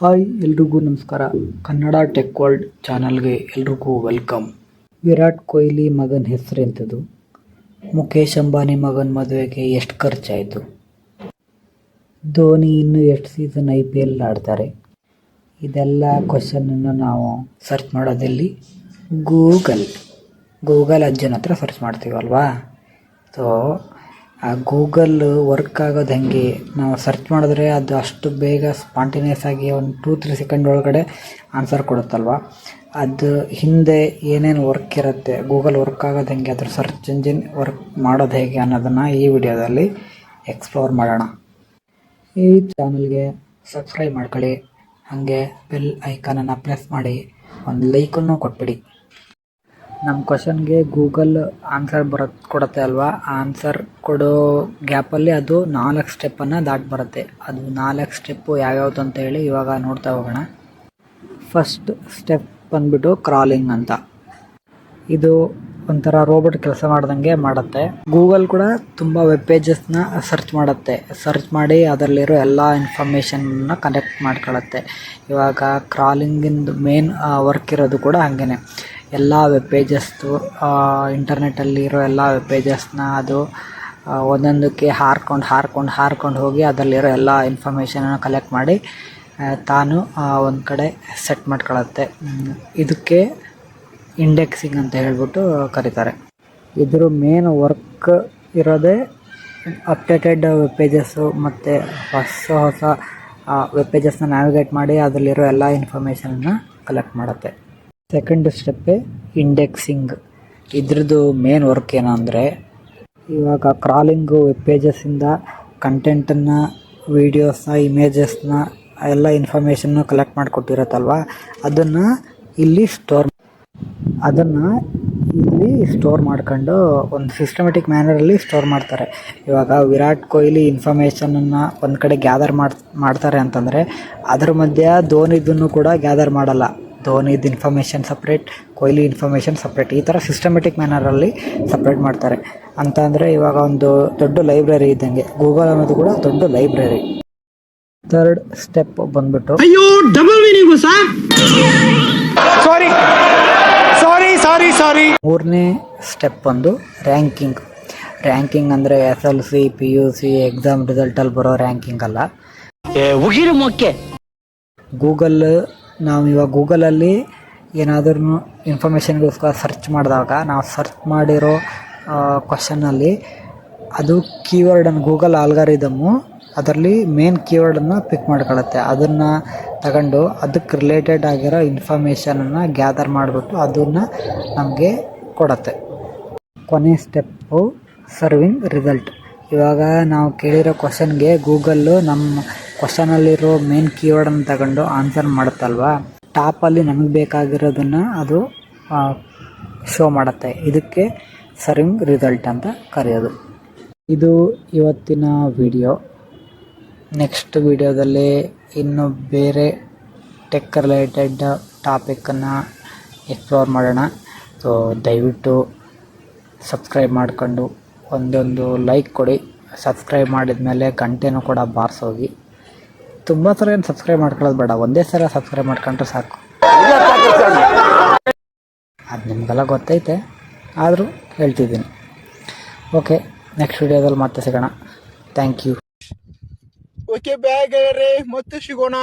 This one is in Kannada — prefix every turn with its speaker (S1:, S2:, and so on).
S1: ಹಾಯ್, ಎಲ್ರಿಗೂ ನಮಸ್ಕಾರ. ಕನ್ನಡ ಟೆಕ್ ವರ್ಲ್ಡ್ ಚಾನಲ್ಗೆ ಎಲ್ರಿಗೂ ವೆಲ್ಕಮ್. ವಿರಾಟ್ ಕೊಹ್ಲಿ ಮಗನ ಹೆಸರೆಂಥದ್ದು ಮುಖೇಶ್ ಅಂಬಾನಿ ಮಗನ ಮದುವೆಗೆ ಎಷ್ಟು ಖರ್ಚಾಯಿತು? ಧೋನಿ ಇನ್ನು ಎಷ್ಟು ಸೀಸನ್ ಐ ಪಿ ಎಲ್ ಆಡ್ತಾರೆ? ಇದೆಲ್ಲ ಕ್ವಶನನ್ನು ನಾವು ಸರ್ಚ್ ಮಾಡೋದಲ್ಲಿ ಗೂಗಲ್ ಗೂಗಲ್ ಅಜ್ಜನ ಹತ್ರ ಸರ್ಚ್ ಮಾಡ್ತೀವಲ್ವಾ? ಸೊ ಆ ಗೂಗಲ್ ವರ್ಕ್ ಆಗೋದು ಹೆಂಗೆ? ನಾವು ಸರ್ಚ್ ಮಾಡಿದ್ರೆ ಅದು ಅಷ್ಟು ಬೇಗ ಸ್ಪಾಂಟೇನಿಯಸ್ ಆಗಿ ಒಂದು ಟೂ ತ್ರೀ ಸೆಕೆಂಡ್ ಒಳಗಡೆ ಆನ್ಸರ್ ಕೊಡುತ್ತಲ್ವ? ಅದು ಹಿಂದೆ ಏನೇನು ವರ್ಕ್ ಇರುತ್ತೆ ಗೂಗಲ್ ವರ್ಕ್ ಆಗೋದು ಹೆಂಗೆ? ಅದ್ರ ಸರ್ಚ್ ಇಂಜಿನ್ ವರ್ಕ್ ಮಾಡೋದು ಹೇಗೆ ಅನ್ನೋದನ್ನು ಈ ವಿಡಿಯೋದಲ್ಲಿ ಎಕ್ಸ್ಪ್ಲೋರ್ ಮಾಡೋಣ. ಈ ಚಾನಲ್ಗೆ ಸಬ್ಸ್ಕ್ರೈಬ್ ಮಾಡ್ಕೊಳ್ಳಿ. ಹಾಗೆ ಬೆಲ್ ಐಕಾನನ್ನು ಪ್ರೆಸ್ ಮಾಡಿ, ಒಂದು ಲೈಕನ್ನು ಕೊಟ್ಬಿಡಿ. ನಮ್ಮ ಕ್ವಶನ್ಗೆ ಗೂಗಲ್ ಆನ್ಸರ್ ಬರತ್, ಕೊಡುತ್ತೆ ಅಲ್ವಾ? ಆನ್ಸರ್ ಕೊಡೋ ಗ್ಯಾಪಲ್ಲಿ ಅದು ನಾಲ್ಕು ಸ್ಟೆಪ್ಪನ್ನು ದಾಟಿ ಬರುತ್ತೆ. ಅದು ನಾಲ್ಕು ಸ್ಟೆಪ್ಪು ಯಾವ್ಯಾವ್ದು ಅಂತ ಹೇಳಿ ಇವಾಗ ನೋಡ್ತಾ ಹೋಗೋಣ. ಫಸ್ಟ್ ಸ್ಟೆಪ್ ಬಂದ್ಬಿಟ್ಟು ಕ್ರಾಲಿಂಗ್ ಅಂತ. ಇದು ಒಂಥರ ರೋಬೋಟ್ ಕೆಲಸ ಮಾಡ್ದಂಗೆ ಮಾಡುತ್ತೆ. ಗೂಗಲ್ ಕೂಡ ತುಂಬ ವೆಬ್ ಪೇಜಸ್ನ ಸರ್ಚ್ ಮಾಡುತ್ತೆ. ಸರ್ಚ್ ಮಾಡಿ ಅದರಲ್ಲಿರೋ ಎಲ್ಲ ಇನ್ಫಾರ್ಮೇಷನ್ನ ಕನೆಕ್ಟ್ ಮಾಡ್ಕೊಳತ್ತೆ. ಇವಾಗ ಕ್ರಾಲಿಂಗಿಂದು ಮೇನ್ ವರ್ಕ್ ಇರೋದು ಕೂಡ ಹಾಗೇನೆ. ಎಲ್ಲ ವೆಬ್ ಪೇಜಸ್ದು ಇಂಟರ್ನೆಟ್ಟಲ್ಲಿರೋ ಎಲ್ಲ ವೆಬ್ ಪೇಜಸ್ನ ಅದು ಒಂದೊಂದಕ್ಕೆ ಹಾರ್ಕೊಂಡು ಹಾರ್ಕೊಂಡು ಹಾರ್ಕೊಂಡು ಹೋಗಿ ಅದರಲ್ಲಿರೋ ಎಲ್ಲ ಇನ್ಫಾರ್ಮೇಷನನ್ನು ಕಲೆಕ್ಟ್ ಮಾಡಿ ತಾನು ಒಂದು ಕಡೆ ಸೆಟ್ ಮಾಡ್ಕೊಳತ್ತೆ. ಇದಕ್ಕೆ ಇಂಡೆಕ್ಸಿಂಗ್ ಅಂತ ಹೇಳ್ಬಿಟ್ಟು ಕರೀತಾರೆ. ಇದ್ರ ಮೇನ್ ವರ್ಕ್ ಇರೋದೇ ಅಪ್ಡೇಟೆಡ್ ವೆಬ್ ಪೇಜಸ್ಸು ಮತ್ತು ಹೊಸ ಹೊಸ ವೆಬ್ ಪೇಜಸ್ನ ನ್ಯಾವಿಗೇಟ್ ಮಾಡಿ ಅದರಲ್ಲಿರೋ ಎಲ್ಲ ಇನ್ಫಾರ್ಮೇಷನನ್ನು ಕಲೆಕ್ಟ್ ಮಾಡುತ್ತೆ. ಸೆಕೆಂಡ್ ಸ್ಟೆಪ್ಪೇ ಇಂಡೆಕ್ಸಿಂಗ್ ಇದ್ರದ್ದು ಮೇನ್ ವರ್ಕ್ ಏನು ಅಂದರೆ ಇವಾಗ ಕ್ರಾಲಿಂಗು ವೆಬ್ ಪೇಜಸ್ಸಿಂದ ಕಂಟೆಂಟನ್ನು ವೀಡಿಯೋಸ್ನ ಇಮೇಜಸ್ನ ಎಲ್ಲ ಇನ್ಫಾರ್ಮೇಷನ್ನು ಕಲೆಕ್ಟ್ ಮಾಡಿಕೊಟ್ಟಿರತ್ತಲ್ವ? ಅದನ್ನು ಇಲ್ಲಿ ಸ್ಟೋರ್ ಅದನ್ನು ಇಲ್ಲಿ ಸ್ಟೋರ್ ಮಾಡ್ಕೊಂಡು ಒಂದು ಸಿಸ್ಟಮೆಟಿಕ್ ಮ್ಯಾನರಲ್ಲಿ ಸ್ಟೋರ್ ಮಾಡ್ತಾರೆ. ಇವಾಗ ವಿರಾಟ್ ಕೊಹ್ಲಿ ಇನ್ಫಾರ್ಮೇಷನನ್ನು ಒಂದು ಕಡೆ ಗ್ಯಾದರ್ ಮಾಡ್, ಮಾಡ್ತಾರೆ ಅಂತಂದರೆ, ಅದ್ರ ಮಧ್ಯೆ ಧೋನಿದನ್ನು ಕೂಡ ಗ್ಯಾದರ್ ಮಾಡಲ್ಲ. ಧೋನಿದು information separate Kohli information separate ಈ ಥರ ಸಿಸ್ಟಮೆಟಿಕ್ ಮ್ಯಾನರಲ್ಲಿ ಸಪ್ರೇಟ್ ಮಾಡ್ತಾರೆ. ಅಂತ ಅಂದರೆ ಇವಾಗ ಒಂದು ದೊಡ್ಡ ಲೈಬ್ರರಿ ಇದ್ದಂಗೆ. ಗೂಗಲ್ ಅನ್ನೋದು ಕೂಡ ದೊಡ್ಡ ಲೈಬ್ರರಿ ಥರ್ಡ್ ಸ್ಟೆಪ್ ಬಂದ್ಬಿಟ್ಟು.
S2: ಅಯ್ಯೋ ಡಬಲ್ ಮೀನಿಂಗ್ ಸಾ ಸಾರಿ ಸಾರಿ ಸಾರಿ ಸಾರಿ
S1: ಮೂರನೇ ಸ್ಟೆಪ್ ಬಂದು ರ್ಯಾಂಕಿಂಗ್ ರ್ಯಾಂಕಿಂಗ್ ಅಂದರೆ S L C P U C exam ರಿಸಲ್ಟಲ್ಲಿ ಬರೋ ರ್ಯಾಂಕಿಂಗ್ ಅಲ್ಲ.
S2: ಉಗಿರು ಮೊಕ್ಕೆ
S1: ಗೂಗಲ್ ನಾವು ಇವಾಗ ಗೂಗಲಲ್ಲಿ ಏನಾದ್ರೂ ಇನ್ಫಾರ್ಮೇಷನ್ಗೋಸ್ಕರ ಸರ್ಚ್ ಮಾಡಿದಾಗ ನಾವು ಸರ್ಚ್ ಮಾಡಿರೋ ಕ್ವಶನಲ್ಲಿ ಅದು ಕೀವರ್ಡನ್ನು ಗೂಗಲ್ ಆಲ್ಗಾರಿದಮ್ಮು ಅದರಲ್ಲಿ ಮೇನ್ ಕೀವರ್ಡನ್ನು ಪಿಕ್ ಮಾಡ್ಕೊಳತ್ತೆ. ಅದನ್ನು ತಗೊಂಡು ಅದಕ್ಕೆ ರಿಲೇಟೆಡ್ ಆಗಿರೋ ಇನ್ಫಾರ್ಮೇಷನನ್ನು ಗ್ಯಾದರ್ ಮಾಡಿಬಿಟ್ಟು ಅದನ್ನು ನಮಗೆ ಕೊಡುತ್ತೆ. ಕೊನೆ ಸ್ಟೆಪ್ಪು ಸರ್ವಿಂಗ್ ರಿಸಲ್ಟ್. ಇವಾಗ ನಾವು ಕೇಳಿರೋ ಕ್ವಶನ್ಗೆ ಗೂಗಲ್ಲು ನಮ್ಮ ಕ್ವಶನಲ್ಲಿರೋ ಮೇನ್ ಕೀವರ್ಡನ್ನು ತಗೊಂಡು ಆನ್ಸರ್ ಮಾಡುತ್ತಲ್ವಾ? ಟಾಪಲ್ಲಿ ನಮಗೆ ಬೇಕಾಗಿರೋದನ್ನು ಅದು ಶೋ ಮಾಡುತ್ತೆ. ಇದಕ್ಕೆ ಸರ್ವಿಂಗ್ ರಿಸಲ್ಟ್ ಅಂತ ಕರೆಯೋದು. ಇದು ಇವತ್ತಿನ ವಿಡಿಯೋ ನೆಕ್ಸ್ಟ್ ವಿಡಿಯೋದಲ್ಲಿ ಇನ್ನು ಬೇರೆ ಟೆಕ್ ರಿಲೇಟೆಡ್ ಟಾಪಿಕ್ಕನ್ನು ಎಕ್ಸ್ಪ್ಲೋರ್ ಮಾಡೋಣ. ಸೊ ದಯವಿಟ್ಟು ಸಬ್ಸ್ಕ್ರೈಬ್ ಮಾಡ್ಕೊಂಡು ಒಂದೊಂದು ಲೈಕ್ ಕೊಡಿ. ಸಬ್ಸ್ಕ್ರೈಬ್ ಮಾಡಿದ ಮೇಲೆ ಗಂಟೆನೂ ಕೂಡ ಬಾರಿಸೋಗಿ. ತುಂಬ ಸಲ ಏನು ಸಬ್ಸ್ಕ್ರೈಬ್ ಮಾಡ್ಕೊಳ್ಳೋದು ಬೇಡ, ಒಂದೇ ಸಲ ಸಬ್ಸ್ಕ್ರೈಬ್ ಮಾಡ್ಕೊಂಡ್ರೆ ಸಾಕು. ಅದು ನಿಮಗೆಲ್ಲ ಗೊತ್ತೈತೆ, ಆದರೂ ಹೇಳ್ತಿದ್ದೀನಿ. ಓಕೆ ನೆಕ್ಸ್ಟ್ ವಿಡಿಯೋದಲ್ಲಿ ಮತ್ತೆ ಸಿಗೋಣ. ಥ್ಯಾಂಕ್ ಯು
S2: ಓಕೆ ಬ್ಯಾಗ್ ಮತ್ತೆ ಸಿಗೋಣ.